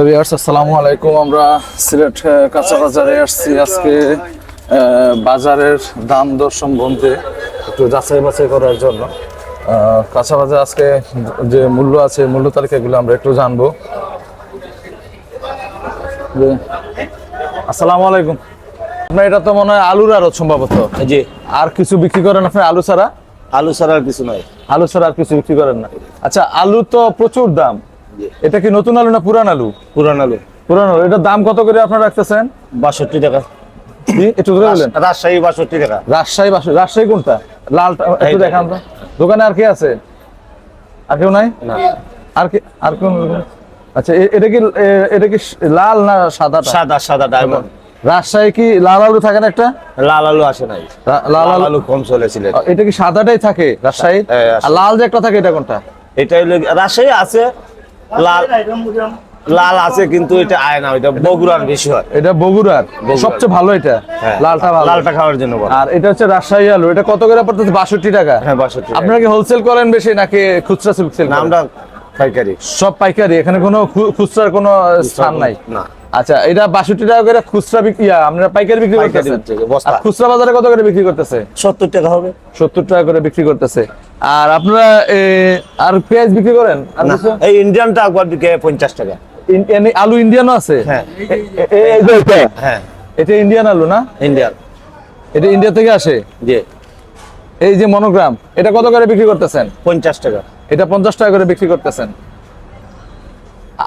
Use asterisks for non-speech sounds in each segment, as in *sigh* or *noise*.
আসসালামু আলাইকুম। আমরা সিলেট কাঁচা বাজারে আসছি। আজকে বাজারের দাম দর সম্বন্ধে একটু যাচাই বাছাই করার জন্য। কাঁচা বাজার আজকে যে মূল্য আছে মূল্য তালিকাগুলো আমরা একটু জানব। আসসালামু আলাইকুম। আপনার এটা তো মনে হয় আলুর আরও সম্ভবত। জি। আর কিছু বিক্রি করেন আপনি আলু ছাড়া? আলু ছাড়া আর কিছু নয় আলু ছাড়া আর কিছু বিক্রি করেন না। আচ্ছা আলু তো প্রচুর দাম। এটা কি নতুন আলু না পুরান আলু? পুরান আলু। পুরান আলু। এটার দাম কত করে আপনারা রাখতেছেন? বাষট্টি টাকা। একটু ধরে বলেন। রাজশাহী বাষট্টি টাকা। রাজশাহী বাসু রাজশাহী কোনটা? লাল একটু দেখান তো। দোকানে আর কে আছে? আর কেউ নাই? না। আর কি আর কোন আচ্ছা এটা কি এটা কি লাল না সাদা সাদা সাদা ডায়মন্ড রাজশাহী কি লাল আলু থাকে না একটা? লাল আলু আসে নাই। লাল আলু আলু কম চলেছিল। এটা কি সাদাটাই থাকে রাজশাহী হ্যাঁ, লাল যে একটা থাকে এটা কোনটা? এটা রাজশাহী আছে লাল লাল আছে কিন্তু এটা আয় না ওইটা বগুড়ার বেশি হয়। এটা বগুড়ার। সবচেয়ে ভালো এটা। হ্যাঁ, লালটা ভালো। লালটা খাওয়ার জন্য আর এটা হচ্ছে রাজশাহী আলু। এটা কত করে পড়তেছে? বাষট্টি টাকা। হ্যাঁ বাষট্টি। আপনারা কি হোলসেল করেন বেশি নাকি খুচরা সেল না, আমরা পাইকারি। সব পাইকারি। এখানে কোনো খুচরার কোনো স্থান নাই? না। আচ্ছা এটা বাষট্টি টাকা করে খুচরা বিক্রি আমরা পাইকারি বিক্রি। আর খুচরা বাজারে কত করে বিক্রি করতেছে? সত্তর টাকা হবে। সত্তর টাকা করে বিক্রি করতেছে। আর আপনারা আর পেঁয়াজ বিক্রি করেন? এই ইন্ডিয়ানটা একবার বিকে পঞ্চাশ টাকা। আলু ইন্ডিয়ানও আছে? হ্যাঁ। হ্যাঁ। এটা ইন্ডিয়ান আলু না? ইন্ডিয়ান। এটা ইন্ডিয়া থেকে আসে? জি। এই যে মনোগ্রাম এটা কত করে বিক্রি করতেছেন? পঞ্চাশ টাকা। এটা পঞ্চাশ টাকা করে বিক্রি করতেছেন।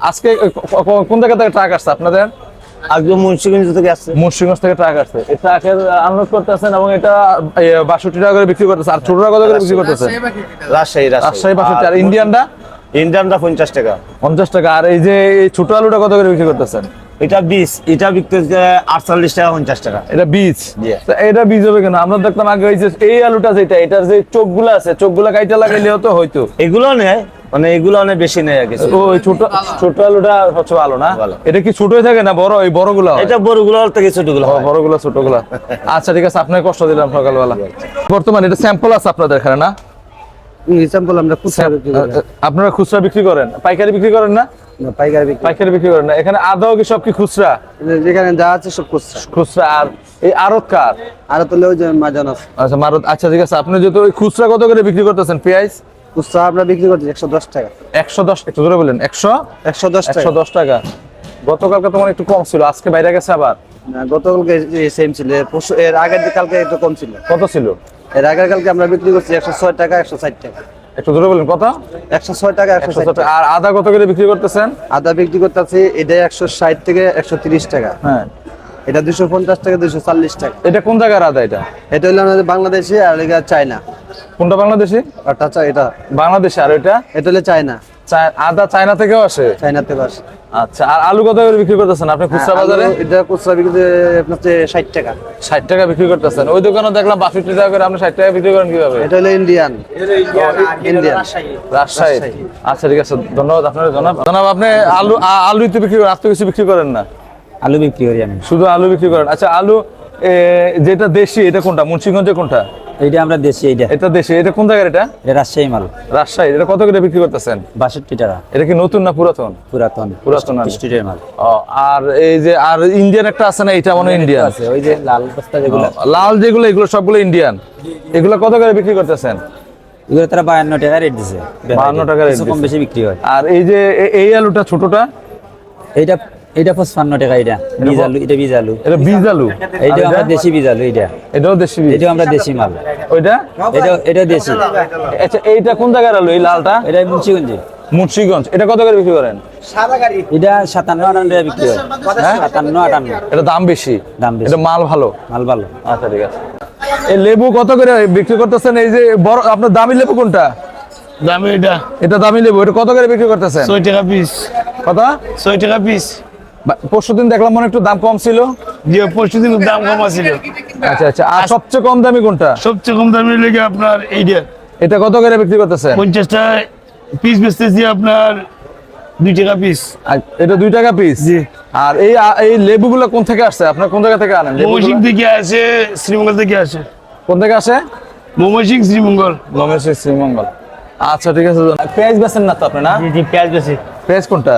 আজকে কোন জায়গা থেকে ট্রাক আসছে আপনাদের? একদম মুন্সিগঞ্জ থেকে আসছে। মুন্সিগঞ্জ থেকে ট্রাক আসছে। এই ট্রাকের আনলোড করতেছেন এবং এটা বাষট্টি টাকা করে বিক্রি করতেছে। আর ছোটরা কত করে বিক্রি করতেছে? রাজশাহী রাজশাহী বাষট্টি। আর ইন্ডিয়ানটা? ইন্ডিয়ানটা পঞ্চাশ টাকা। পঞ্চাশ টাকা। আর এই যে এই ছোট আলুটা কত করে বিক্রি করতেছেন? এটা বিশ এটা বিকতে আটচল্লিশ টাকা পঞ্চাশ টাকা। এটা বীজ? এটা বীজ হবে কেন? আমরা দেখতাম আগে যে এই আলুটা যেটা এটার যে চোখগুলো আছে চোখগুলো কাইটা লাগাইলেও তো হয়তো এগুলো নেয় মানে এগুলো অনেক বেশি নেয় কিছু ও ওই ছোট ছোট আলুটা হচ্ছে ভালো না? এটা কি ছোটই থাকে না বড়? এই বড়গুলো? এটা বড়গুলো থেকে ছোটগুলো। বড়গুলো ছোটগুলো। আচ্ছা ঠিক আছে আপনাকে কষ্ট দিলাম সকালবেলা। বর্তমানে এটা স্যাম্পল আছে আপনাদের এখানে না? এক্সাম্পল আমরা খুচরা বিক্রি করি। আপনারা খুচরা বিক্রি করেন? পাইকারি বিক্রি করেন না? না, পাইকারি বিক্রি পাইকারি বিক্রি করেন না। এখানে আদৌ কি সব কি খুচরা যেখানে যা আছে সব খুচরা। খুচরা। আর এই আড়ত কার? আর তাহলে ওই যে মাজন আছে। আচ্ছা মারত আচ্ছা ঠিক আছে। আপনি যেহেতু ওই খুচরা কত করে বিক্রি করতেছেন? পেঁয়াজ? খুচরা আমরা বিক্রি করছি একশো দশ টাকা। একশো দশ একটু ধরে বলেন। একশো? একশো দশ একশো দশ টাকা। গতকালকে তোমার একটু কম ছিল আজকে বাইরে গেছে আবার? না, গতকালকে সেম ছিল। এর আগের কালকে একটু কম ছিল। কত ছিল? এর আগের কালকে আমরা বিক্রি করছি একশো ছয় টাকা একশো ষাট টাকা। একটু ধরে বলেন কত? একশো ছয় টাকা একশো টাকা। আর আদা কত করে বিক্রি করতেছেন? আদা বিক্রি করতেছি এটা একশো ষাট থেকে একশো তিরিশ টাকা। হ্যাঁ। এটা দুশো পঞ্চাশ টাকা দুশো চল্লিশ টাকা। এটা কোন জায়গার আদা এটা? এটা হলো আমাদের বাংলাদেশি আর এটা চায়না। কোনটা বাংলাদেশি? আর তা এটা বাংলাদেশি আর এটা? এটা হলো চায়না। আদা চায়না থেকেও আসে? চায়নাতে বাস আচ্ছা আর আলু কত করে বিক্রি করতেছেন আপনি খুচরা বাজারে? এটা খুচরা বিক্রি আপনার হচ্ছে ষাট টাকা। ষাট টাকা বিক্রি করতেছেন। ওই দোকানে দেখলাম বাষট্টি টাকা করে আপনি ষাট টাকা বিক্রি করেন কীভাবে? এটা হলো ইন্ডিয়ান ইন্ডিয়ান রাজশাহী। আচ্ছা ঠিক আছে ধন্যবাদ আপনার জনাব। জনাব আপনি আলু আলুই তো বিক্রি করেন আর তো কিছু বিক্রি করেন না? আলু বিক্রি করি আমি। শুধু আলু বিক্রি করেন। আচ্ছা আলু যেটা দেশি এটা কোনটা? মুন্সিগঞ্জে কোনটা? এইটা আমরা দেশি এইটা। এটা দেশি এটা কোন জায়গার এটা? এটা রাজশাহী মাল। রাজশাহী এটা কত করে বিক্রি করতেছেন? বাষট্টি টাকা। এটা কি নতুন না পুরাতন? পুরাতন। পুরাতন আলু। মাল। আর এই যে আর ইন্ডিয়ান একটা আছে না এটা মনে হয় ইন্ডিয়ান? আছে ওই যে লাল বস্তা যেগুলো। লাল যেগুলো এগুলো সবগুলো ইন্ডিয়ান। এগুলো কত করে বিক্রি করতেছেন? এগুলো তারা বায়ান্ন টাকা রেট দিছে। 52 টাকা কিছু কম বেশি বিক্রি হয়। আর এই যে এই আলুটা ছোটটা? এইটা এইটা পঁচপান্ন টাকা এটা বীজ আলু এটা বীজ আলু এটা বীজ আলু এইটা আমরা এটা? দেশি বীজ আলু এইটা এটাও দেশি বীজ। এটাও আমরা দেশি মাল। ওইটা? এটা এটা দেশি। আচ্ছা এইটা কোন জায়গার আলু এই লালটা? এটা মুন্সিগঞ্জি। মুন্সিগঞ্জ। এটা কত করে বিক্রি করেন? এটা সাতান্ন আটান্ন টাকা বিক্রি হয়। হ্যাঁ সাতান্ন আটান্ন। এটা দাম বেশি। দাম বেশি। এটা মাল ভালো। মাল ভালো। আচ্ছা ঠিক আছে। এই লেবু কত করে বিক্রি করতেছেন? এই যে বড় আপনার দামি লেবু কোনটা? দামে এটা। এটা দামি লেবু এটা কত করে বিক্রি করতেছেন? ছয় টাকা পিস। কত? ছয় টাকা পিস। পরশু দিন দেখলাম মনে একটু দাম কম ছিল। দাম কম আচ্ছা আচ্ছা। আর সবচেয়ে কম দামি কোনটা? সবচেয়ে কম দামের লেগে আপনার এইটা। এটা কত করে বিক্রি করতেছেন? পঞ্চাশটা পিস বেচতেছি আপনার টাকা পিস এটা দুই টাকা পিস জি। আর এই এই লেবুগুলো কোন থেকে আসছে? আপনার কোন জায়গা থেকে আনেন? থেকে আসে শ্রীমঙ্গল থেকে আসে। কোন থেকে আসে? শ্রীমঙ্গল। শ্রীমঙ্গল। আচ্ছা ঠিক আছে। পেঁয়াজ বেছেন না তো আপনি না? জি পেঁয়াজ বেশি পেঁয়াজ কোনটা?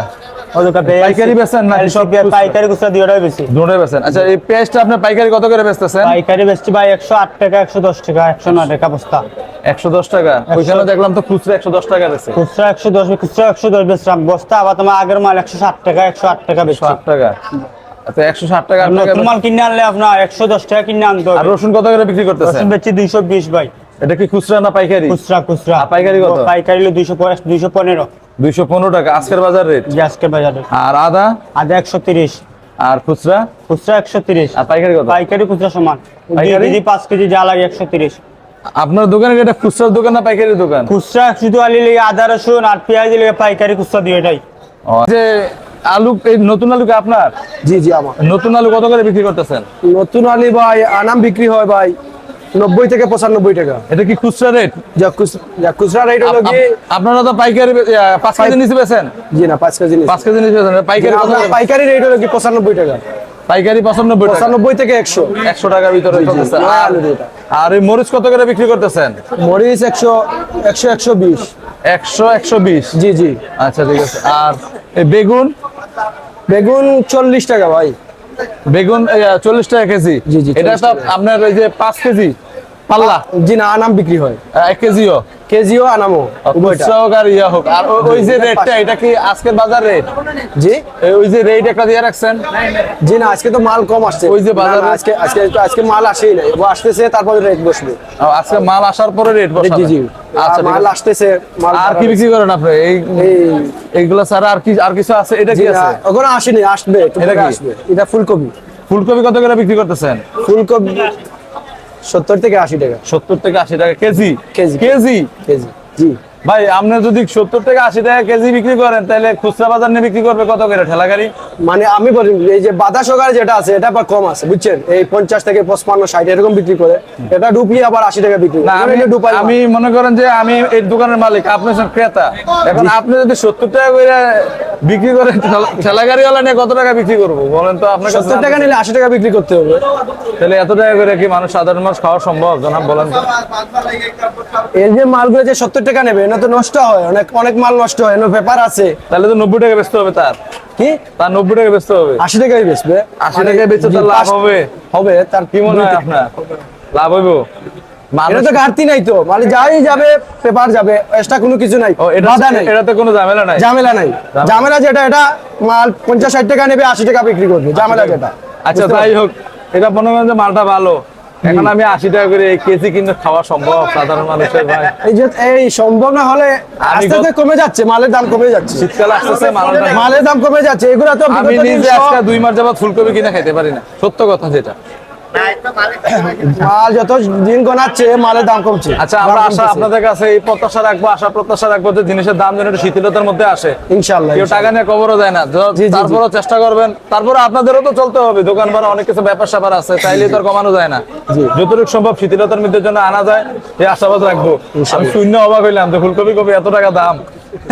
পাইকারি বেচেন না সব পাইকারি খুচরা দুইটাই বেশি দুটোই বেচেন। আচ্ছা এই পেঁয়াজটা আপনি পাইকারি কত করে বেচতেছেন? পাইকারি বেচছি ভাই একশো আট টাকা টাকা বস্তা। টাকা? ওইখানে দেখলাম তো খুচরা একশো দশ টাকা বেচে। খুচরা একশো দশ খুচরা একশো দশ বেচলাম বস্তা আবার তোমার আগের মাল একশো ষাট টাকা একশো আট টাকা বেশি ষাট টাকা। আচ্ছা একশো ষাট টাকা আপনাকে মাল কিনে আনলে আপনার একশো দশ টাকা কিনে আনতে আর হবে। রসুন কত করে বিক্রি করতেছেন? রসুন বেচছি দুইশো বিশ ভাই। এটা কি খুচরা না পাইকারি? খুচরা খুচরা। আর পাইকারি কত? পাইকারি হলো দুইশো দুইশো পনেরো দুইশো পনেরো টাকা। আজকের বাজার রেট যে আজকের বাজারে আর আদা? আদা একশো তিরিশ। আর খুচরা? খুচরা একশো তিরিশ। আর পাইকারি কত? পাইকারি খুচরা সমান। পাইকারি? কেজি কেজি যা লাগে একশো তিরিশ। আপনার দোকানের এটা খুচরার দোকান না পাইকারি দোকান? খুচরা শুধু আলি লেগে আদা রসুন আর পেঁয়াজ লেগে পাইকারি খুচরা দিয়ে এটাই। যে আলু এই নতুন আলু কি আপনার? জি জি আমার। নতুন আলু কত করে বিক্রি করতেছেন? নতুন আলু ভাই আনাম বিক্রি হয় ভাই। নব্বই থেকে পঁচানব্বই টাকা। এটা কি খুচরা রেট? যা খুচ- যা খুচরা রেট হলো কি আপনারা তো পাইকারি বে- ইয়া, পাঁচ কেজি নিচে বেছেন জি না পাঁচ কেজি নিচ্ছি। পাঁচ কেজি নিচে বেছেন পাইকারি পাইকারি রেট হলো কি পঁচানব্বই টাকা। পাইকারি পঁচানব্বই টাকা? পঁচানব্বই থেকে একশো। একশো টাকার ভিতরে চলতেছে। আর- এই মরিচ কত করে বিক্রি করতেছেন? মরিচ একশো একশো একশো বিশ। একশো একশো বিশ? জি জি। আচ্ছা ঠিক আছে। আর এই বেগুন? বেগুন চল্লিশ টাকা ভাই। বেগুন চল্লিশ টাকা কেজি। জি, জি, এটা 40 তো আপনার ওই যে পাঁচ কেজি? পাল্লা? জি না আনাম বিক্রি হয়। কেজিও? কেজিও আনামও হোক আর ইয়া হোক আর ওই যে রেটটা এটা কি আজকের বাজার রেট? জি? ওই যে রেট একটা দিয়ে রাখছেন? জি না আজকে তো মাল কম আসছে। ওই যে না, বাজারে- না, আজকে আজকে আজকে মাল আসেই ও আসতেছে তারপরে রেট বসবে। আজকে মাল আসার পরে রেট বসাবেন জি জি। আচ্ছা মাল আসতেছে মাল আর কি বিক্রি করেন আপনি? এই এই এইগুলা ছাড়া আর কি আর কিছু আছে? এটা কি আছে? ওখানে আসেনি আসবে এটা কি? আসবে। এটা ফুলকপি। ফুলকপি কত করে বিক্রি করতেছেন? ফুলকপি সত্তর থেকে আশি টাকা। সত্তর থেকে আশি টাকা কেজি? কেজি। কেজি? কেজি। জি। ভাই আপনি যদি সত্তর থেকে আশি টাকা কেজি বিক্রি করেন তাহলে খুচরা বাজার নিয়ে বিক্রি করবে কত করে ঠেলা গাড়ি? মানে আমি বলি এই যে বাদা সগার যেটা আছে এটা আবার কম আছে বুঝছেন? এই পঞ্চাশ থেকে পঁচপান্ন ষাট এরকম বিক্রি করে এটা ডুবলি আবার আশি টাকা বিক্রি করে। আমি মনে করেন যে আমি এই দোকানের মালিক আপনি হচ্ছেন ক্রেতা। এখন আপনি যদি সত্তর টাকা করে বিক্রি করেন ঠেলা- গাড়িওয়ালা নিয়ে কত টাকা বিক্রি করব? বলেন তো আপনার কাছে সত্তর টাকা নিলে আশি টাকা বিক্রি করতে হবে। তাহলে এত টাকা করে কি মানুষ সাধারণ মানুষ খাওয়া সম্ভব? জনাব বলেন এই যে মালগুলো যে সত্তর টাকা নেবে এটা তো নষ্ট হয় অনেক অনেক মাল নষ্ট হয় এর পেপার আছে। তাহলে তো নব্বই টাকা বেচতে হবে তার। কি? তার নব্বই টাকা বেচতে হবে। আশি টাকাই বেচবে। আশি টাকায় বেচে তার লাভ হবে। হবে তার কি মনে হয় আপনার? লাভ হইব? এটা মানুষ তো ঘাটতি নাই তো। মানে যাই যাবে পেপার যাবে এক্সট্রা কোনো কিছু নাই ও এটা বাধা নাই। এটাতে কোনো ঝামেলা নাই? ঝামেলা নাই। ঝামেলা যেটা এটা মাল পঞ্চাশ ষাট টাকা নেবে আশি টাকা বিক্রি করবে। ঝামেলা যেটা। আচ্ছা যাই হোক এটা মনে করেন যে মালটা ভালো। এখন আমি আশি টাকা করে এই কেজি কিন্তু খাওয়া সম্ভব সাধারণ মানুষের ভাই। এই যে এই সম্ভব না হলে আস্তে কমে যাচ্ছে মালের দাম কমে যাচ্ছে। শীতকাল আস্তে আস্তে মালের দাম কমে যাচ্ছে এগুলো তো আমি নিজে আজকে দুই মাস যাবত ফুলকপি কিনে খেতে পারি না। সত্য কথা যেটা। মাল যত দিন গোনাচ্ছে মালের দাম কমছে। আচ্ছা আমরা আশা আপনাদের কাছে এই প্রত্যাশা রাখব আশা প্রত্যাশা রাখব যে জিনিসের দাম যেন একটু শিথিলতার মধ্যে আসে। কেউ টাকা নিয়ে কবরও না। তারপরেও চেষ্টা করবেন। তারপরে আপনাদেরও তো চলতে হবে। দোকান ভাড়া অনেক কিছু ব্যাপার স্যাপার আছে চাইলে তো কমানো যায় না। যতটুকু সম্ভব শিথিলতার মধ্যে জন্য আনা যায় এই আশাবাদ রাখব। আমি শূন্য অবাক হইলাম যে ফুলকপি কপি এত টাকা দাম।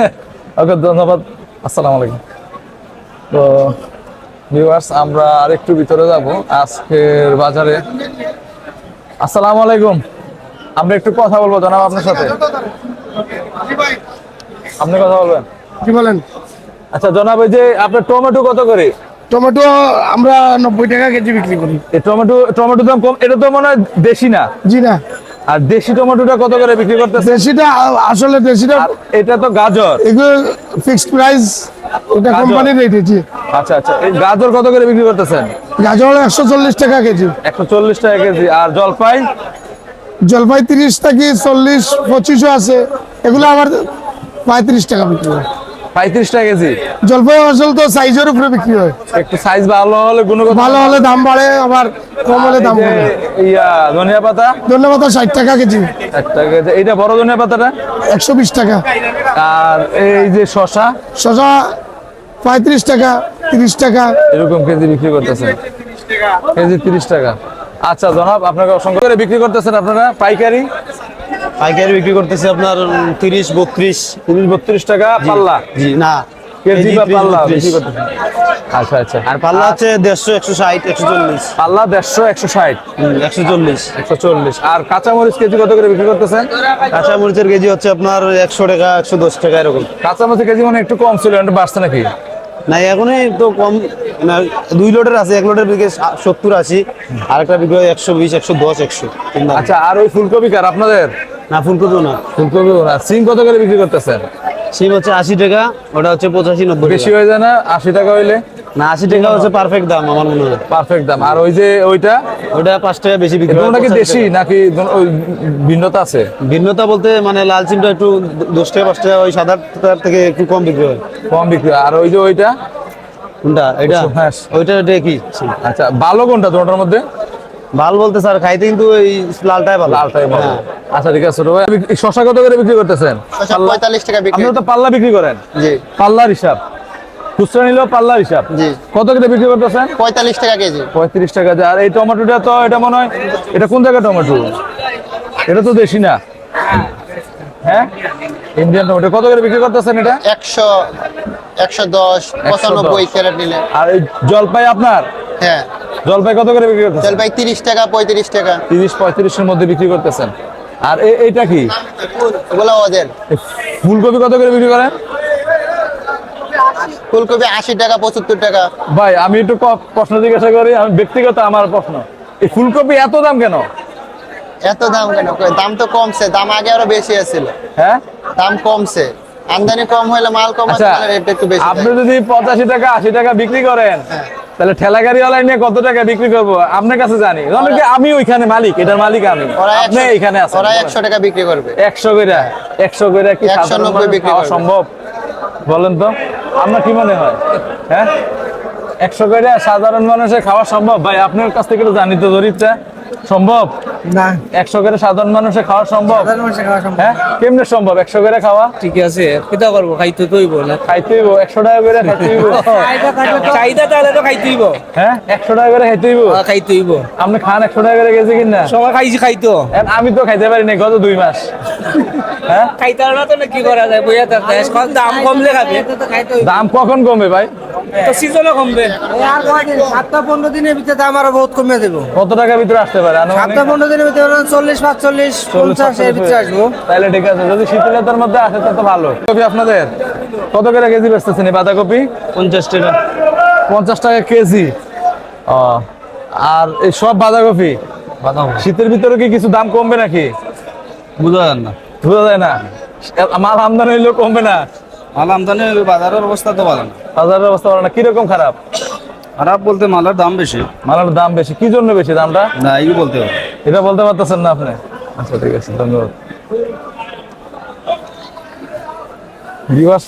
*laughs* ওকে ধন্যবাদ। আসসালামু আলাইকুম। তো ভিউয়ার্স আমরা আরেকটু ভিতরে যাব। আজকের বাজারে। আসসালামু আলাইকুম। আমরা একটু কথা বলব জানাব আপনার সাথে। আপনি কথা বলবেন? কি বলেন? আচ্ছা জনাব এই যে আপনার টমেটো কত করে? টমেটো আমরা নব্বই টাকা কেজি বিক্রি করি। এই টমেটো টমেটো দাম কম এটা তো মনে হয় দেশি না? জি না। আর দেশি টমেটোটা কত করে বিক্রি করতেছে দেশিটা আসলে দেশিটা এটা তো গাজর। এগুলো ফিক্সড প্রাইস এটা। কোম্পানির রেট আচ্ছা আচ্ছা। এই গাজর কত করে বিক্রি করতেছেন? গাজর একশো চল্লিশ টাকা কেজি। একশো চল্লিশ টাকা কেজি। আর জলপাই? জলপাই তিরিশ থেকে চল্লিশ পঁচিশও আছে। এগুলো আবার পঁয়ত্রিশ টাকা বিক্রি হয়। পঁয়ত্রিশ টাকা কেজি। জলপাই আসল তো সাইজের উপরে বিক্রি হয়। একটু সাইজ ভালো হলে গুণগত ভালো হলে দাম বাড়ে আবার কম হলে দাম কমে ইয়া ধনিয়া পাতা? ধন্যবাদ ষাট টাকা কেজি। একটা কেজি। এইটা বড় ধনিয়া পাতাটা? একশো বিশ টাকা। আর এই যে শশা শশা পঁয়ত্রিশ টাকা তিরিশ টাকা। এরকম কেজি বিক্রি করতেছেন? কেজি তিরিশ টাকা। আচ্ছা জনাব আপনাকে অসংখ্য করে বিক্রি করতেছেন আপনারা। পাইকারি? পাইকারি বিক্রি করতেছে আপনার তিরিশ বত্রিশ। তিরিশ বত্রিশ টাকা পাল্লা? জি না। কেজি বা পাল্লা 32 বিক্রি করতেছেন? আচ্ছা আচ্ছা। আর পাল্লা হচ্ছে দেড়শো একশো ষাট একশো চল্লিশ। পাল্লা দেড়শো একশো ষাট? একশো চল্লিশ। একশো চল্লিশ। আর কাঁচামরিচ কেজি কত করে বিক্রি করতেছেন? কাঁচা মরিচের কেজি হচ্ছে আপনার একশো টাকা একশো দশ টাকা এরকম। কাঁচামরিচ কেজি মানে একটু কম ছিল একটু বাড়ছে নাকি? না এখনই তো কম না দুই লোডের আছে এক লোডের বিক্রি সত্তর আশি আর একটা বিঘে একশো বিশ একশো দশ একশো আচ্ছা আর ওই ফুলকপি কার আপনাদের? না ফুলকপিও না। ফুলকপি না। সিম কত করে বিক্রি করতেছেন? সিম হচ্ছে আশি টাকা ওটা হচ্ছে পঁচাশি নব্বই বেশি হয়ে যায় না? আশি টাকা হইলে? না আশি টাকা হচ্ছে পারফেক্ট দাম আমার মনে হয়। পারফেক্ট দাম। আর ওই যে ওইটা? ওটা পাঁচ টাকা বেশি বিক্রি হয়, নাকি দেশি নাকি ভিন্নতা আছে? ভিন্নতা বলতে মানে লাল সিমটা একটু দশ টাকা পাঁচ টাকা ওই সাদা থেকে একটু কম বিক্রি হয়। কম বিক্রি হয়। আর ওই যে ওইটা? কোনটা? এটা। ওইটা এটা আচ্ছা ভালো কোনটা দুটোর মধ্যে? ভালো বলতে স্যার খাইতে কিন্তু এই লালটাই ভালো। লালটাই ভালো। হ্যাঁ। আচ্ছা ঠিক আছে ভাই শশা কত করে বিক্রি করতেছেন? পঁয়তাল্লিশ টাকা বিক্রি। তো পাল্লা বিক্রি করেন। জি। পাল্লার হিসাব। খুচরা নিলেও পাল্লার হিসাব। কত করে বিক্রি করতেছেন? পঁয়তাল্লিশ টাকা কেজি। পঁয়ত্রিশ টাকা। আর এই টমেটোটা তো এটা মনে হয় এটা কোন জায়গায় টমেটো? এটা তো দেশি না। হ্যাঁ? Indian tomato. কত করে বিক্রি করতেছেন এটা? একশো একশো দশ পঁচানব্বই ক্যারেট নিলে। আর এই জলপাই আপনার? হ্যাঁ। জলপাই কত করে বিক্রি করতেছেন? জলপাই তিরিশ টাকা পঁয়ত্রিশ টাকা। তিরিশ পঁয়ত্রিশের মধ্যে বিক্রি করতেছেন। আর এইটা কি? ওগুলো ওদের ফুলকপি কত করে বিক্রি করেন? ফুলকপি আশি টাকা পঁচাত্তর টাকা। ভাই আমি একটু প্রশ্ন জিজ্ঞাসা করি আমি ব্যক্তিগত আমার প্রশ্ন। এই ফুলকপি এত দাম কেন? এত দাম কেন? দাম তো কমছে দাম আগে আরও বেশি আছিল। হ্যাঁ? দাম কমছে। আমদানি কম হলে মাল কম আচ্ছা রেট একটু বেশি আপনি যদি পঁচাশি টাকা আশি টাকা বিক্রি করেন হ্যাঁ। তাহলে ঠেলা গাড়ি নিয়ে কত টাকা বিক্রি করব? আপনার কাছে জানি। আমি ওইখানে মালিক এটার মালিক আমি। আপনি এখানে আছেন ওরা একশো টাকা বিক্রি করবে। একশো করে একশো করে কি 190 সাধারণ মানুষ বিক্রি খাওয়া সম্ভব? বলেন তো, আপনার কি মনে হয়? হ্যাঁ? একশো করে সাধারণ মানুষের খাওয়া সম্ভব? ভাই, আপনার কাছ থেকে জানি তো জরিপটা সম্ভব? না। একশো করে সাধারণ মানুষের খাওয়া সম্ভব? হ্যাঁ? কেমনে সম্ভব? একশো করে খাওয়া? ঠিক আছে কিতা করব খাইতে তো না। খাইতে একশো টাকা করে *laughs* চাহিদা তাহলে তো খাইতে হইব। হ্যাঁ? একশো টাকা করে খাইতে হইব? হ্যাঁ, খাইতে হইব। আপনি খান একশো টাকা করে গেছে কিনা? সময় খাইছি খাইতো। আমি তো খাইতে পারি না গত দুই মাস। হ্যাঁ? খাইতে পারবে না তো না কি করা যায় বইয়া দাম কমলে খাবে। দাম কখন কমবে ভাই? তো সিজনও কমবে। আর কয়দিন? সাতটা পনেরো দিনের ভিতরে দাম আরও বহুত কমে দেবো কত টাকার ভিতরে আসতে পারে? সাতটা পনেরো দিনের ভিতরে ধরেন চল্লিশ পাঁচচল্লিশ পঞ্চাশ এর ভিতরে আসব। তাহলে ঠিক আছে যদি শীতলতার মধ্যে আসে তা তো ভালো। কপি আপনাদের? কত করে কেজি বেচতেছেন এই বাঁধাকপি? পঞ্চাশ টাকা। পঞ্চাশ টাকা কেজি। ও আর এই সব বাঁধাকপি? শীতের ভিতরে কি কিছু দাম কমবে নাকি? বুঝা যান না। বোঝা যায় না। মাল আমদানি হইলেও কমবে না। মাল আমদানি হইলে বাজারের অবস্থা তো ভালো না। বাজারের অবস্থা ভালো না। কীরকম খারাপ? খারাপ বলতে মালের দাম বেশি। মালের দাম বেশি। কি জন্য বেশি দামটা? না এই বলতে হবে। এটা বলতে পারতেছেন না আপনি? আচ্ছা ঠিক আছে ধন্যবাদ।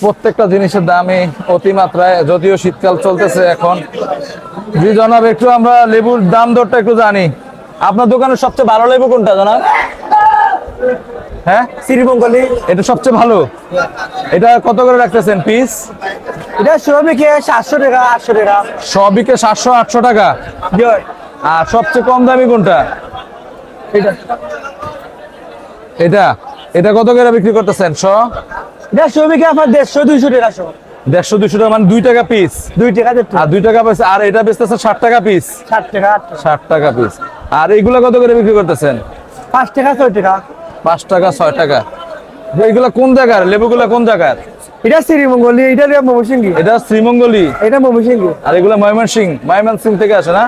প্রত্যেকটা জিনিসের দামই অতিমাত্রায় যদিও শীতকাল চলতেছে এখন। জি জনাব একটু আমরা লেবুর দাম দরটা একটু জানি। আপনার দোকানের সবচেয়ে ভালো লেবু কোনটা জনাব? হ্যাঁ? শ্রীমঙ্গলি। এটা সবচেয়ে ভালো। এটা কত করে রাখতেছেন পিস এটা শ্রমিকে সাতশো টাকা আটশো টাকা। সবিকে সাতশো আটশো টাকা? আর সবচেয়ে কম দামি কোনটা? এটা এটা এটা কত করে বিক্রি করতেছেন? শ? এটা শ্রমিকে আপনার দেড়শো দুইশো টাকা শো দেড়শো দুশো টাকা মানে দুই টাকা পিস দুই টাকা আর দুই টাকা পিস আর এটা ষাট টাকা পিস ষাট টাকা ষাট টাকা পিস আর এইগুলা কত করে বিক্রি করতেছেন? পাঁচ টাকা ছয় টাকা। পাঁচ টাকা ছয় টাকা। এইগুলা কোন জায়গার? লেবুগুলা কোন জায়গার? এটা শ্রীমঙ্গলি এটা ময়মনসিংহি। এটা শ্রীমঙ্গলি। এটা ময়মনসিংহি। আর এগুলো ময়মনসিং ময়মনসিং থেকে আসে না?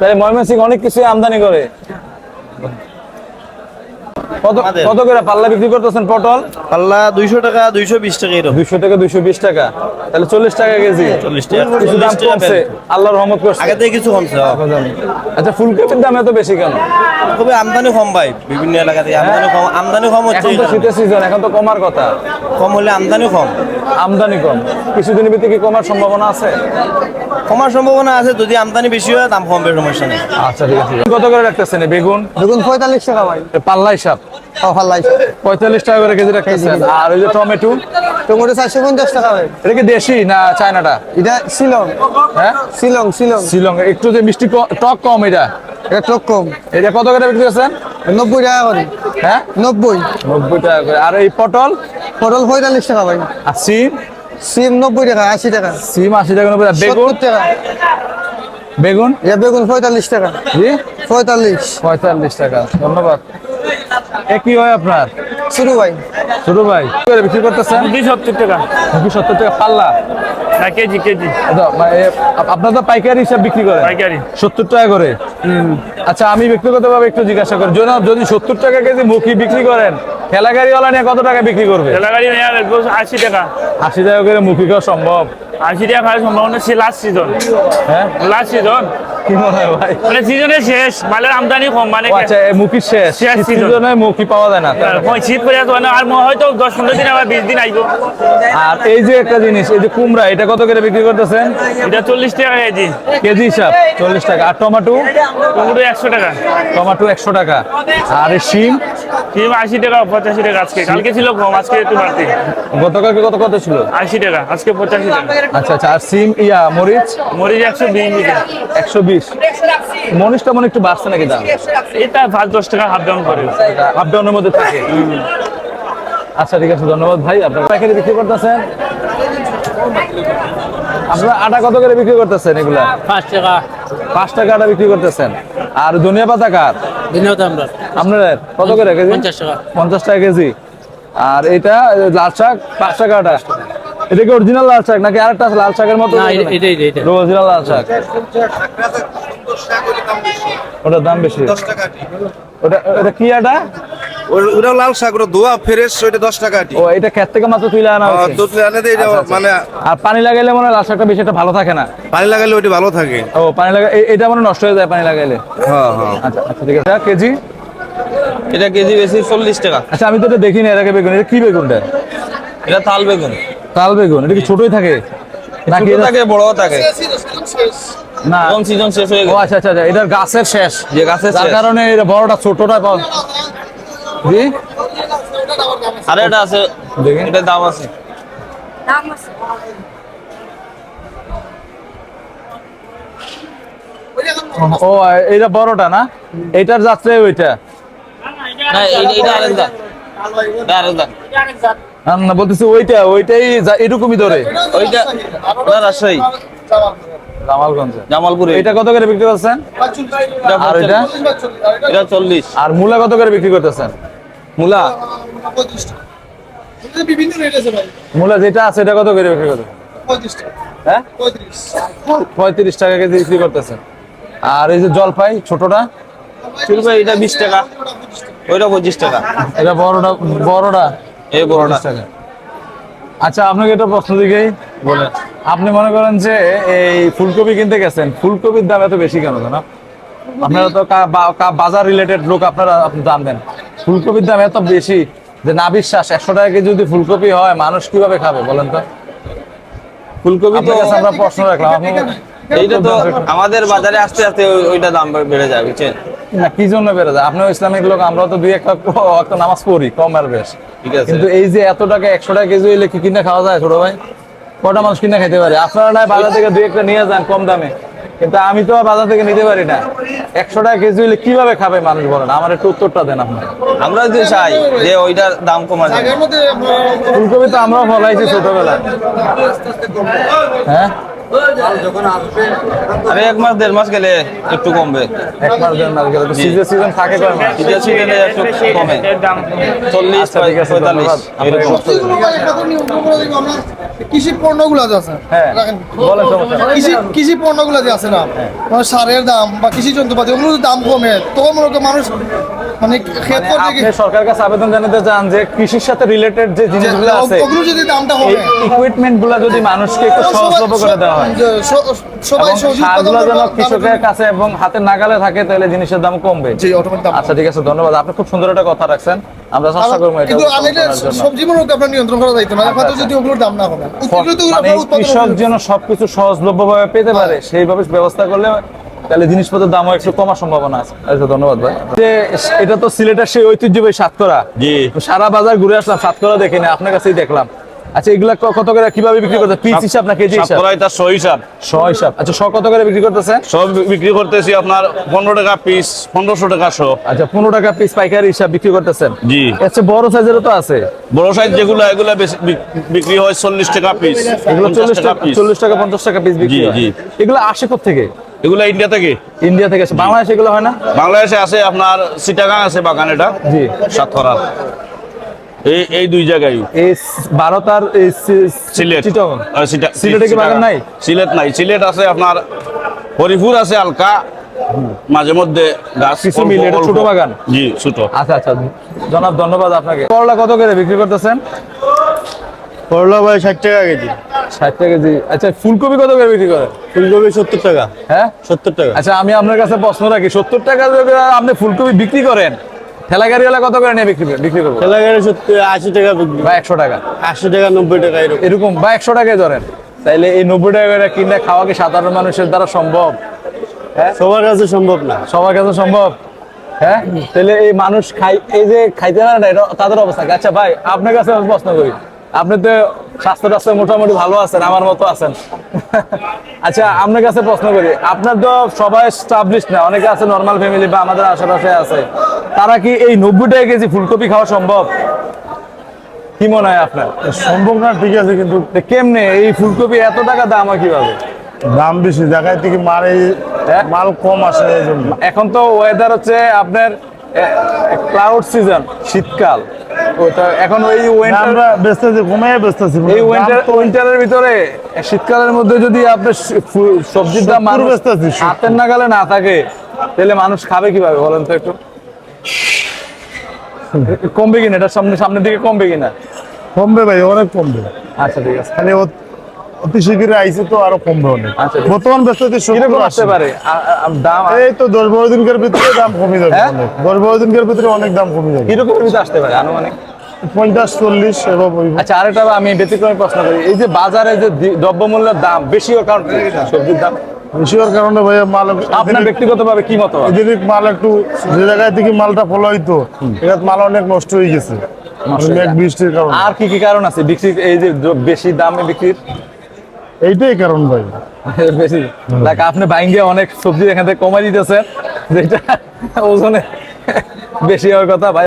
তাই ময়মনসিং অনেক কিছু আমদানি করে। Yeah. কত কত করে পাল্লা বিক্রি করতেছেন পটল? পাল্লা দুইশো টাকা দুইশো বিশ টাকা এরকম। দুইশো টাকা দুইশো বিশ টাকা। তাহলে চল্লিশ টাকা কেজি। চল্লিশ টাকা। কিছু দাম কমছে। আল্লাহর রহমত করছে। আগে থেকে কিছু কমছে হ্যাঁ। আচ্ছা ফুলকপির দাম এত বেশি কেন? খুবই আমদানি কম ভাই বিভিন্ন এলাকা থেকে। আমদানি কম আমদানি কম হচ্ছে এখন তো শীতের সিজন এখন তো কমার কথা। কম হলে আমদানি কম। আমদানি কম। কিছুদিনের ভিতরে কি কমার সম্ভাবনা আছে? কমার সম্ভাবনা আছে যদি আমদানি বেশি হয় দাম কমবে সমস্যা নেই। আচ্ছা ঠিক আছে। কত করে রাখতেছেন বেগুন? দেখুন পঁয়তাল্লিশ টাকা ভাই। পাল্লা হিসাব ফাল্লাই পঁয়তাল্লিশ টাকা করে কেজি রাখতেছেন আর ওই যে টমেটো? টমেটো চারশো পঞ্চাশ টাকা ভাই। এটা কি দেশি না চায়নাটা? এটা শিলং। হ্যাঁ? শিলং শিলং। শিলং। একটু যে মিষ্টি টক কম এটা। এটা টক কম। এটা কত করে বিক্রি করছেন? নব্বই টাকা করে। হ্যাঁ? নব্বই। নব্বই টাকা করে। আর এই পটল? পটল পঁয়তাল্লিশ টাকা ভাই। আর সিম? সিম নব্বই টাকা আশি টাকা। সিম আশি টাকা নব্বই টাকা। বেগুন? টাকা। বেগুন? এটা বেগুন পঁয়তাল্লিশ টাকা। জি? পঁয়তাল্লিশ। পঁয়তাল্লিশ টাকা। ধন্যবাদ। এ কি হয় আপনার? শুরু ভাই। ছোট ভাই। করে বিক্রি করতেছেন? দুই সত্তর টাকা। মুখি সত্তর টাকা পাল্লা? KG KG. আচ্ছা, মানে আপনার তো পাইকারি হিসাব বিক্রি করেন? পাইকারি। সত্তর টাকা করে? আচ্ছা আমি ব্যক্তিগতভাবে একটু জিজ্ঞাসা করি। যদি যদি সত্তর টাকা কেজি মুখি বিক্রি করেন ঠেলা গাড়িওয়ালা নিয়ে কত টাকা বিক্রি করবে? তেলাগাড়ি নেওয়া লাগবে আশি টাকা। আশি টাকা করে মুখি খাওয়া সম্ভব? আশি টাকা খাওয়ার সম্ভাবনা ছিল লাস্ট সিজন হ্যাঁ? লাস্ট সিজন কি মনে হয় ভাই? মানে সিজনের শেষ মালের আমদানি কম মানে আচ্ছা মুখি শেষ। শেষ সিজনে মুখি পাওয়া যায় না শীত পরে আসবে না আর হয়তো দশ পনেরো দিন আবার বিশ দিন আইবো। আর এই যে একটা জিনিস এই যে কুমড়া এটা কত করে বিক্রি করতেছেন? এটা চল্লিশ টাকা কেজি। কেজি হিসাব চল্লিশ টাকা। আর টমেটো? টমেটো একশো টাকা। টমেটো একশো টাকা। আর এই শিম? ডিম আশি টাকা পঁচাশি টাকা আজকে। কালকে ছিল কম আজকে একটু বাড়তি। গতকালকে কত কত ছিল? আশি টাকা আজকে পঁচাশি টাকা। আচ্ছা আচ্ছা। আর সিম ইয়া মরিচ? মরিচ একশো বিশ একশো বিশ। মরিচটা মনে একটু বাড়ছে নাকি দাম? এটা পাঁচ দশ টাকা হাফ ডাউন করে। আপ ডাউনের মধ্যে থাকে। আচ্ছা ঠিক আছে ধন্যবাদ ভাই। আপনার প্যাকেটে বিক্রি করতেছেন? আপনারা আটা কত করে বিক্রি করতেছেন এগুলা? পাঁচ টাকা। পাঁচ টাকা আটা বিক্রি করতেছেন। আর ধনিয়া পাতা কার? আপনার কত করে কেজি? পঞ্চাশ টাকা। পঞ্চাশ টাকা কেজি। আর এটা লাল শাক পাঁচ টাকা আটা। এটা কি অরিজিনাল লাল শাক নাকি আরেকটা আছে লাল শাকের মতো? না, এটা- এটা- এটা- এটা। অরিজিনাল লাল শাক। ওটার দাম বেশি। ওটা ওটা কি আটা? ওটা লাল শাক ওটা ধোয়া ফ্রেশ ওইটা দশ টাকা আটি। ও এটা ক্ষেত থেকে মাত্র তুলে আনা হয়েছে। দুধ আনে দিয়ে এটা মানে আর পানি লাগাইলে মনে হয় লাল শাকটা বেশি একটা ভালো থাকে না? পানি লাগালে ওইটা ভালো থাকে। ও পানি লাগা এটা মনে নষ্ট হয়ে যায় পানি লাগাইলে। হ্যাঁ হ্যাঁ। আচ্ছা আচ্ছা ঠিক আছে। কেজি? এটা কেজি বেশি চল্লিশ টাকা। আচ্ছা আমি তো এটা দেখিনি আগে বেগুন। এটা কি বেগুনটা? এটা তাল বেগুন। তাল বেগুন এটা কি ছোটই থাকে? নাকি ছোট থাকে বড় থাকে। না। কোন সিজন শেষ হয়ে ও গেছে। আচ্ছা আচ্ছা আচ্ছা এটার গাছের শেষ। যে গাছের যার কারণে এটা বড়টা ছোটটা পাও জি? আর এটা আছে। দেখি। এটার দাম আছে। ও এটা বড়টা না? এটার যাত্রা ওইটা। না এটা এটা আরেকটা। আরেকটা। না, বলতেছি ওইটা ওইটাই এরকমই ধরে। ওইটা ওটা রাজশাহী। জামালগঞ্জে। জামালপুরে। এটা কত করে বিক্রি আর এটা? এটা চল্লিশ। আর মূলা কত করে বিক্রি করতেছেন? মূলা? মূলা যেটা আছে এটা কত করে বিক্রি করতেছেন? হ্যাঁ? পঁয়ত্রিশ টাকা কেজি বিক্রি করতেছেন। আর এই যে জলপাই ছোটটা? এটা বিশ টাকা। ওইটা পঁচিশ টাকা। এটা বড়টা বড়টা? এই বড়টা। টাকা। আচ্ছা আপনাকে একটা প্রশ্ন দিকেই বলে আপনি মনে করেন যে এই ফুলকপি কিনতে গেছেন ফুলকপির দাম এত বেশি কেন জানো? আপনারা তো বাজার রিলেটেড লোক আপনারা আপনি জানবেন। ফুলকপির দাম এত বেশি যে না বিশ্বাস একশো টাকা কেজি যদি ফুলকপি হয় মানুষ কীভাবে খাবে বলেন তো? ফুলকপি তো আমরা প্রশ্ন রাখলাম আপনি এইটা তো আমাদের বাজারে আস্তে আস্তে ওইটা দাম বেড়ে যায় বুঝছেন? না কি জন্য বেড়ে যায়? আপনিও ইসলামিক লোক আমরা তো দুই একটা একটা নামাজ পড়ি কম আর বেশ। ঠিক আছে। কিন্তু এই যে এত টাকা একশো টাকা কেজি হইলে কি কিনে খাওয়া যায় ছোট ভাই? কটা মানুষ কিনে খাইতে পারে? আপনারা না বাজার থেকে দুই একটা নিয়ে যান কম দামে। কিন্তু আমি তো বাজার থেকে নিতে পারি না। একশো টাকা কেজি হইলে কীভাবে খাবে মানুষ বলেন? আমার একটু উত্তরটা দেন আপনার। আমরা যে চাই যে ওইটার দাম কমা যায়। ফুলকপি তো আমরাও ফলাইছি ছোটবেলায়। হ্যাঁ? আরে এক মাস দেড় মাস গেলে একটু কমবে। এক মাস দেড় মাস গেলে সিজন সিজন থাকে কয় মাস? সিজনে একটু কমে। চল্লিশ পঁয়তাল্লিশ কৃষি পণ্যগুলো যে আছে। হ্যাঁ বলেন সমস্যা। নেই। কৃষি পণ্যগুলো যে আছে না মানে সারের দাম বা কৃষি যন্ত্রপাতি ওগুলো যদি দাম কমে। তখন মনে মানুষ মানে ক্ষেত মানে আপনি সরকার কাছে আবেদন জানাতে চান যে কৃষির সাথে রিলেটেড যে জিনিসগুলো আছে ওগুলো যদি দামটা গুলা যদি মানুষকে একটু সহজলভ্য করে দেওয়া হয়। সবাই সহযোগিতা যেন কৃষকের কাছে এবং হাতের নাগালে থাকে তাহলে জিনিসের দাম কমবে। জি, দাম আচ্ছা ঠিক আছে ধন্যবাদ। আপনি খুব সুন্দর একটা কথা রাখছেন। আমরা চেষ্টা করব এটা। সবজি মনে আপনার নিয়ন্ত্রণ করা যাইতো না হয়তো যদি ওগুলোর দাম না উৎপাদিত মানে কৃষক যেন সবকিছু সহজলভ্য ভাবে পেতে পারে সেইভাবে ব্যবস্থা করলে তাহলে জিনিসপত্রের দামও একটু কমার সম্ভাবনা আছে। আচ্ছা ধন্যবাদ ভাই। যে এটা তো সিলেটের সেই ঐতিহ্যবাহী সাতকরা। জি। সারা বাজার ঘুরে আসলাম সাতকরা দেখিনি আপনার কাছেই দেখলাম। আচ্ছা এগুলা কত করে কীভাবে বিক্রি করতে পিস হিসাব না কেজি হিসাব? সাতকরাই তার সহ হিসাব। হিসাব। আচ্ছা কত করে বিক্রি করতেছে? সব বিক্রি করতেছি আপনার পনেরো টাকা পিস পনেরোশো টাকা শো। আচ্ছা পনেরো টাকা পিস পাইকারি হিসাব বিক্রি করতেছেন? জি। আচ্ছা বড় সাইজেরও তো আছে। বড় সাইজ যেগুলো এগুলো বেশি বিক্রি হয় চল্লিশ টাকা পিস এগুলো চল্লিশ টাকা পিস। চল্লিশ টাকা পঞ্চাশ টাকা পিস বিক্রি জি, হয়। জি। এগুলো আসে থেকে এগুলো ইন্ডিয়া থেকে? ইন্ডিয়া থেকে আসে। বাংলাদেশে এগুলো হয় না? বাংলাদেশে আছে আপনার সিটাগাং আছে বাগান এটা। জি। সাতকরা এই এই দুই জায়গায়। এই ভারত আর এই সিলেট। সিলেটে কি বাগান নাই? সিলেট নাই। সিলেট আছে আপনার হরিপুর আছে আলকা মাঝে মধ্যে গাছ কিছু মিলে, ছোট বাগান? জি ছোট। আচ্ছা আচ্ছা। জনাব ধন্যবাদ আপনাকে। করলা কত করে বিক্রি করতেছেন? করলা ভাই ষাট টাকা কেজি। ষাট টাকা কেজি। আচ্ছা ফুলকপি কত করে বিক্রি করেন? ফুলকপি সত্তর টাকা। হ্যাঁ? সত্তর টাকা। আচ্ছা আমি আপনার কাছে প্রশ্ন রাখি সত্তর টাকা আপনি ফুলকপি বিক্রি করেন ঠেলা গাড়িওয়ালা কত করে নিয়ে বিক্রি বিক্রি করব? তেলাগাড়ি সত্তর আশি টাকা বা একশো টাকা। আশি টাকা নব্বই টাকা এরকম। এরকম বা একশো টাকায় ধরেন। তাইলে এই নব্বই টাকা করে কিনে খাওয়া কি সাধারণ মানুষের দ্বারা সম্ভব? হ্যাঁ? সবার কাছে সম্ভব না। সবার কাছে সম্ভব? হ্যাঁ? তাহলে এই মানুষ খাই এই যে খাইতে পারে না এটা তাদের অবস্থা। আচ্ছা ভাই আপনার কাছে আমি প্রশ্ন করি। আপনি তো স্বাস্থ্য টাস্থ্য মোটামুটি ভালো আছেন আমার মতো আছেন। আচ্ছা আপনার কাছে প্রশ্ন করি আপনার তো সবাই স্টাবলিশ না অনেকে আছে নর্মাল ফ্যামিলি বা আমাদের আশেপাশে আছে। তারা কি এই নব্বই টাকা কেজি ফুলকপি খাওয়া সম্ভব? কি মনে হয় আপনার? সম্ভব না ঠিক আছে কিন্তু কেমনে এই ফুলকপি এত টাকা দাম কীভাবে? দাম বেশি জায়গায় থেকে মাল এই হ্যাঁ? মাল কম আসে এখন তো ওয়েদার হচ্ছে আপনার ক্লাউড সিজন শীতকাল। ওটা এখন ওই উইন্টার আমরা বেচতেছি কমে বেচতেছি এই উইন্টার উইন্টারের ভিতরে শীতকালের মধ্যে যদি আপনি সবজির দাম মানুষ বেচতেছি। হাতের নাগালে না থাকে তাহলে মানুষ খাবে কীভাবে বলেন তো একটু? কমবে কিনা? এটা সামনে সামনের দিকে কমবে কিনা? কমবে ভাই অনেক কমবে। আচ্ছা ঠিক আছে। খালি শীঘ্রই আইছে তো আরও কমবে অনেক। আচ্ছা, আছে। বর্তমান কীরকম সত্তর আসতে পারে? দাম এই তো দশ বারো দিনকার ভিতরে দাম কমে যাবে হ্যাঁ? অনেক। দশ বারো দিনকার ভিতরে অনেক দাম কমে যাবে। কীরকম ভিতরে আসতে পারে আনুমানিক? পঞ্চাশ চল্লিশ। আচ্ছা আরেকটা আমি ব্যতিক্রমী প্রশ্ন করি। এই যে বাজারে যে দ্রব্যমূল্যের দাম বেশি হওয়ার কারণ সবজির দাম? বেশি হওয়ার কারণে ভাইয়া মাল আপনার ব্যক্তিগতভাবে কি মত এদিকে মাল একটু যে জায়গায় থেকে মালটা ফলো হইতো এটা মাল অনেক নষ্ট হয়ে গেছে। মেঘ বৃষ্টির কারণে। আর কি কি কারণ আছে? বিক্রি এই যে বেশি দামে বিক্রির? এইটাই কারণ ভাই। বেশি। দেখ, আপনি বাইঙ্গে অনেক সবজি এখান থেকে কমাই দিতেছেন, যেটা ওজনে বেশি হওয়ার কথা, ভাই।